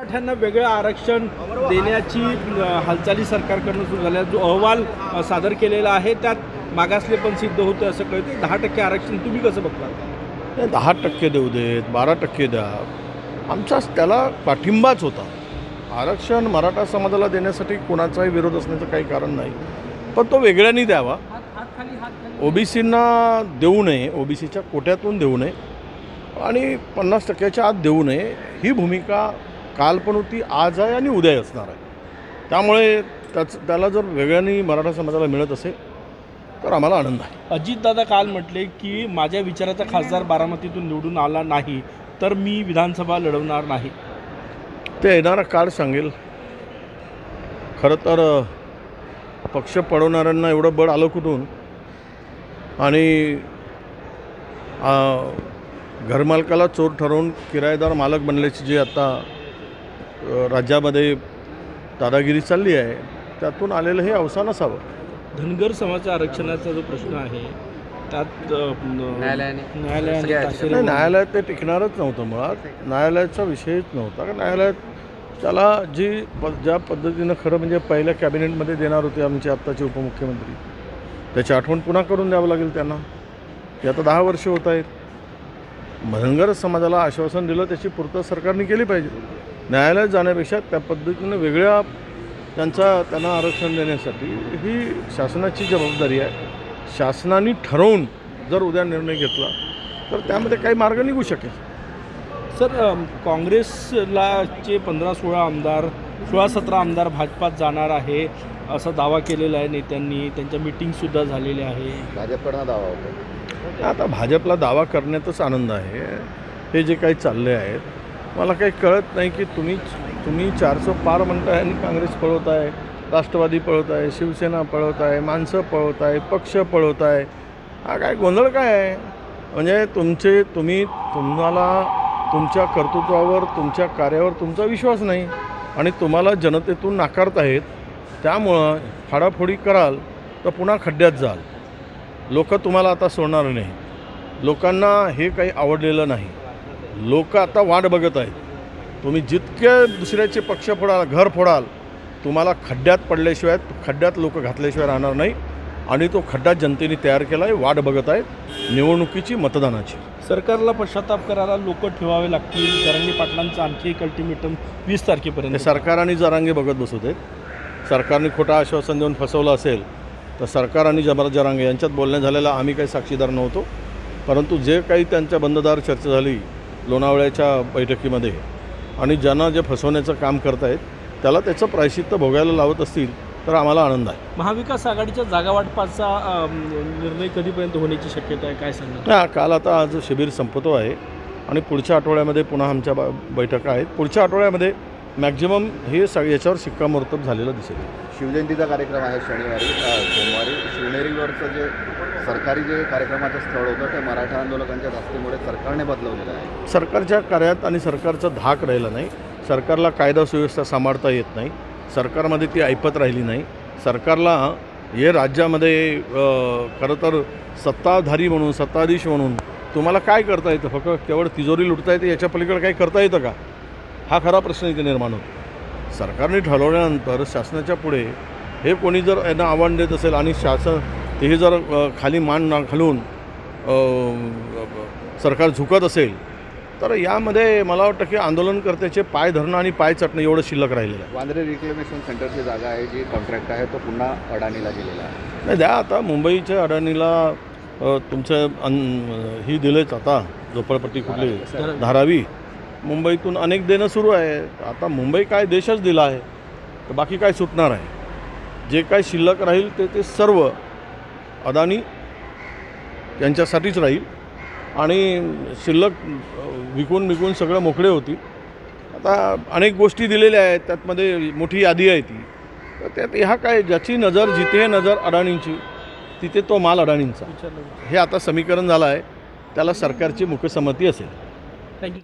मराठ्यांना वेगळं आरक्षण देण्याची हालचाली सरकारकडनं सुरू झाल्या. जो अहवाल सादर केलेला आहे त्यात मागासले पण सिद्ध होतं असं कळतं दहा टक्के आरक्षण तुम्ही कसं बघता दहा टक्के देऊ देत बारा टक्के द्या. आमचा त्याला पाठिंबाच होता. आरक्षण मराठा समाजाला देण्यासाठी कोणाचाही विरोध असण्याचं काही कारण नाही. पण तो वेगळ्याने द्यावा. ओबीसींना देऊ नये ओबीसीच्या कोट्यातून देऊ नये. आणि पन्नास टक्क्याच्या आत देऊ नये. ही भूमिका काल पण होती आज आहे आणि उद्या असणार आहे. त्यामुळे त्याच त्याला जर वेगळ्यानी मराठा समाजाला मिळत असेल तर आम्हाला आनंद आहे. अजितदादा काल म्हटले की माझ्या विचाराचा खासदार बारामतीतून निवडून आला नाही तर मी विधानसभा लढवणार नाही. ते येणारा काळ सांगेल. खरं तर पक्ष पडवणाऱ्यांना एवढं बळ आलं कुठून? आणि घरमालकाला चोर ठरवून किरायेदार मालक बनल्याची जी आता राज्यामध्ये दादागिरी चालली आहे त्यातून आलेलं हे अवसान असावं. धनगर समाजाच्या आरक्षणाचा जो प्रश्न आहे त्यात न्यायालयाने न्यायालयात ते टिकणारच नव्हतं मुळात. न्यायालयाचा विषयच नव्हता. कारण न्यायालयात त्याला जी प ज्या पद्धतीनं खरं म्हणजे पहिल्या कॅबिनेटमध्ये देणार होते आमचे आत्ताचे उपमुख्यमंत्री त्याची आठवण पुन्हा करून द्यावं लागेल त्यांना. ते आता दहा वर्ष होत आहेत. धनगर समाजाला आश्वासन दिलं त्याची पूर्तता सरकारने केली पाहिजे. न्यायालयात जाण्यापेक्षा त्या पद्धतीनं वेगळ्या त्यांचा त्यांना आरक्षण देण्यासाठी ही शासनाची जबाबदारी आहे. शासनाने ठरवून जर उद्या निर्णय घेतला तर त्यामध्ये काही मार्ग निघू शकेल. सर काँग्रेसला चे पंधरा सोळा आमदार सोळा सतरा आमदार भाजपात जाणार आहे असा दावा केलेला आहे नेत्यांनी. त्यांच्या मिटिंगसुद्धा झालेल्या आहे भाजपकडनं दावा होता. आता भाजपला दावा करण्यातच आनंद आहे. हे जे काही चालले आहेत मला काही कळत नाही की तुम्ही तुम्ही चारसो पार म्हणताय आणि काँग्रेस पळवत आहे राष्ट्रवादी पळवत आहे शिवसेना पळवत आहे माणसं पळवत आहे पक्ष पळवत आहे. हा काय गोंधळ काय आहे? म्हणजे तुमचे तुम्ही तुम्हाला तुमच्या कर्तृत्वावर तुमच्या कार्यावर तुमचा विश्वास नाही आणि तुम्हाला जनतेतून नाकारत आहेत. त्यामुळं फाडाफोडी कराल तर पुन्हा खड्ड्यात जाल. लोक तुम्हाला आता सोडणार नाही लोकांना हे काही आवडलेलं नाही. लोक आता वाट बघत आहेत. तुम्ही जितके दुसऱ्याचे पक्ष फोडाल घर फोडाल तुम्हाला खड्ड्यात पडल्याशिवाय खड्ड्यात लोक घातल्याशिवाय राहणार नाही. आणि तो खड्डा जनतेने तयार केला आहे वाट बघत आहेत. निवडणुकीची मतदानाची. सरकारला पश्चाताप करायला लोक ठेवावे लागतील. जरांगी पाटलांचं आणखी एक अल्टिमेटम वीस तारखेपर्यंत. सरकार आणि जरांगे बघत बसत आहेत. सरकारने खोटं आश्वासन देऊन फसवलं असेल तर सरकार आणि जबरा जरांगे यांच्यात बोलण्यात झालेला आम्ही काही साक्षीदार नव्हतो. परंतु जे काही त्यांच्या बंददार चर्चा झाली लोणावळ्याच्या बैठकीमध्ये. आणि ज्यांना जे फसवण्याचं काम करतायत त्याला त्याचं प्रायश्चित्त भोगायला लावत असतील तर आम्हाला आनंद आहे. महाविकास आघाडीच्या जागा वाटपाचा निर्णय कधीपर्यंत होण्याची शक्यता आहे? काय सांगणार? हा काल आता आज शिबिर संपतो आहे. आणि पुढच्या आठवड्यामध्ये पुन्हा आमच्या ब- बैठका आहेत. पुढच्या आठवड्यामध्ये मॅक्झिमम हे सग याच्यावर शिक्कामोर्तब झालेलं दिसेल. शिवजयंतीचा कार्यक्रम आहे शनिवारी सोमवारी. शिवनेरीवरचं जे सरकारी जे कार्यक्रमाचं स्थळ होतं ते मराठा आंदोलकांच्या धास्तीमुळे सरकारने बदलवलेलं आहे. सरकारच्या कार्यात आणि सरकारचा धाक राहिला नाही. सरकारला कायदा सुव्यवस्था सांभाळता येत नाही. सरकारमध्ये ती ऐपत राहिली नाही. सरकारला हे राज्यामध्ये खरं तर सत्ताधारी म्हणून सत्ताधीश म्हणून तुम्हाला काय करता येतं? फक्त केवळ तिजोरी लुटता येते याच्या पलीकडे काही करता येतं का? हा खरा प्रश्न इथे निर्माण होतो. सरकारने ठरवल्यानंतर शासनाच्या पुढे हे कोणी जर यांना आव्हान देत असेल आणि शासन हे जर खाली मान ना घालून सरकार झुकत असेल तर यामध्ये मला वाटतं की आंदोलनकर्त्याचे पाय धरणं आणि पाय चटणं एवढं शिल्लक राहिलेलं आहे. वांद्रे रिक्लेमेशन सेंटरची जागा आहे जी कॉन्ट्रॅक्ट आहे तो पुन्हा अडाणीला गेलेला आहे. नाही द्या आता मुंबईच्या अडाणीला तुमचं अन ही दिलेच आता झोपडपट्टी कुठली धारावी मुंबईतून अनेक देणं सुरू आहे. आता मुंबई काय देशच दिला आहे तर बाकी काय सुटणार आहे? जे काय शिल्लक राहील ते ते सर्व अदानी यांच्यासाठीच राहील. आणि शिल्लक विकून विकून सगळं मोकळे होतील. आता अनेक गोष्टी दिलेल्या आहेत. त्यातमध्ये मोठी यादी आहे ती. तर त्यात ह्या काय ज्याची नजर जिथे नजर अडाणींची तिथे तो माल अडाणींचा हे आता समीकरण झालं आहे. त्याला सरकारची मुख्यसंमती असेल. थँक्यू